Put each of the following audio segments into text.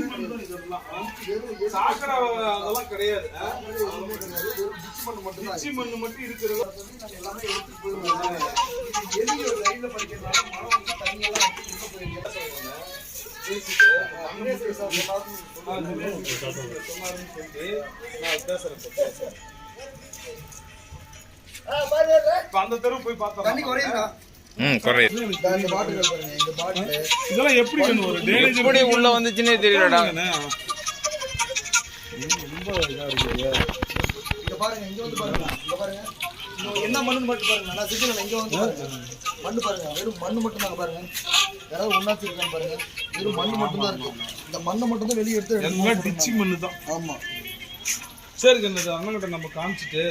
மண் அதெல்லாம் கிடையாது. டிச்சி மண் மட்டும் இருக்கிறது. எல்லாமே எடுத்து போயிருவாங்க எதுக்கு ஒரு லைன்ல படிக்கிறதுனால சொல்லி நான் பேசுறேன் பேசுறேன் அந்த தெரு போய் பார்த்தேன் ம் குறையுது இந்த பாட்டில் பாருங்க இந்த பாட்டில் இதெல்லாம் எப்படி ஒரு டேமேஜ் எப்படி உள்ள வந்துச்சுன்னே தெரியலடா. ரொம்ப இதா இருக்கு இங்க பாருங்க இங்க வந்து பாருங்க இங்க பாருங்க என்ன மண்ணு மட்டும் பாருங்க. நான் சிக்கல இங்க வந்து பாருங்க. மண்ணு பாருங்க. வெறும் மண்ணு மட்டும் தாங்க பாருங்க. யாராவது ஒண்ணாச்சு இருக்கான்னு பாருங்க. வெறும் மண்ணு மட்டும் தான் இருக்கு. இந்த மண்ணை மட்டும் தான் வெளியே எடுத்து எல்லாம் டிச்சி மண்ணு தான் ஆமா. சரி கண்ணது அண்ணன்கிட்ட நம்ம காமிச்சிட்டு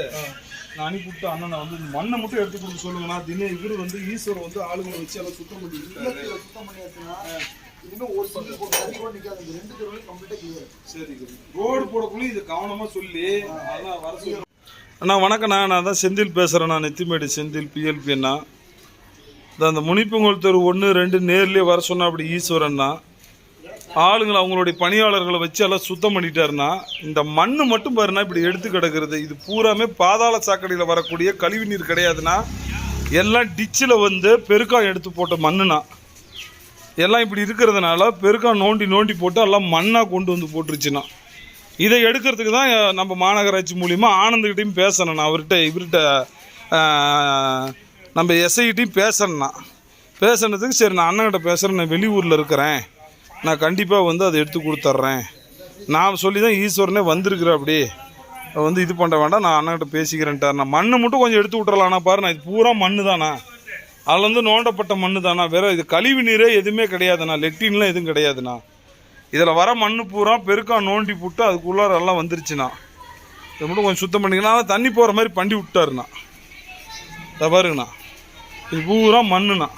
நான் அனுப்பிவிட்டு அண்ணனை வந்து இந்த மண்ணை மட்டும் எடுத்து கொடுக்க சொல்லுங்கண்ணா. தினம் இவரு வந்து ஈஸ்வரன் வந்து ஆளுங்களை வச்சு எல்லாம் சுத்தம் பண்ணி சுத்தம் பண்ணியாச்சுன்னா இனிமே ஒரு சிங்கிள் போட்டு தண்ணி கூட நிக்காது. இந்த ரெண்டு தெருவுலையும் கம்ப்ளீட்டா கிளியர் சரி ரோடு போடக்குள்ளே இது கவனமா சொல்லி அதான் வர சொல்லி. அண்ணா வணக்கண்ணா நான் தான் செந்தில் பேசுகிறேன் நான் நெத்திமேடு செந்தில் பிஎல்பி அண்ணா. இந்த அந்த முனிப்பங்கோல் தெரு ஒன்று ரெண்டு நேர்லேயே வர சொன்னா அப்படி ஈஸ்வரன்னா ஆளுங்களை அவங்களுடைய பணியாளர்களை வச்சு எல்லாம் சுத்தம் பண்ணிட்டாருன்னா இந்த மண் மட்டும் பாருண்ணா இப்படி எடுத்து கிடக்கிறது. இது பூராமே பாதாள சாக்கடையில் வரக்கூடிய கழிவு நீர் கிடையாதுண்ணா எல்லாம் டிச்சில் வந்து பெருக்காய் எடுத்து போட்ட மண்ணுண்ணா. எல்லாம் இப்படி இருக்கிறதுனால பெருக்கா நோண்டி நோண்டி போட்டு எல்லாம் மண்ணாக கொண்டு வந்து போட்டுருச்சுண்ணா. இதை எடுக்கிறதுக்கு தான் நம்ம மாநகராட்சி மூலிமா ஆனந்துக்கிட்டையும் பேசணும் நான் அவர்கிட்ட இவர்கிட்ட நம்ம எஸ்ஐகிட்டையும் பேசணும்னா பேசுனதுக்கு சரி நான் அண்ணன்கிட்ட பேசுகிறேன் நான் வெளியூரில் இருக்கிறேன். நான் கண்டிப்பாக வந்து அதை எடுத்து கொடுத்துட்றேன் நான் சொல்லி தான் ஈஸ்வரனே வந்திருக்கிறேன் அப்படி வந்து இது பண்ண வேண்டாம் நான் அண்ணன்கிட்ட பேசிக்கிறேன்ட்டார். நான் மண்ணை மட்டும் கொஞ்சம் எடுத்து விட்றலாண்ணா பாரு நான் இது பூரா மண்ணு தானா அதில் வந்து நோண்டப்பட்ட மண்ணு தானா வேறு இது கழிவு நீரே எதுவுமே கிடையாதுண்ணா. லெட்டின்லாம் எதுவும் கிடையாதுண்ணா. இதில் வர மண்ணு பூரா பெருக்கா நோண்டி போட்டு அதுக்குள்ளார எல்லாம் வந்துருச்சுண்ணா. இதை மட்டும் கொஞ்சம் சுத்தம் பண்ணிக்கலாம் ஆனால் தண்ணி போகிற மாதிரி பண்டி விட்டாருண்ணா. இதை பாருங்கண்ணா. இது பூரா மண்ணுண்ணா.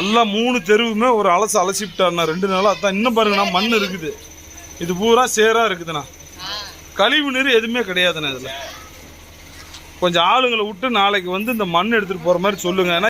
எல்லாம் மூணு தெருவுமே ஒரு அலசு அலசி விட்டாருண்ணா ரெண்டு நாளாக அதான் இன்னும் பாருங்கண்ணா மண் இருக்குது. இது பூரா சேராக இருக்குதுண்ணா. கழிவு நீர் எதுவுமே கிடையாதுண்ணா இதில். கொஞ்சம் ஆளுங்களை விட்டு நாளைக்கு வந்து இந்த மண் எடுத்துகிட்டு போகிற மாதிரி சொல்லுங்கள் ஏன்னா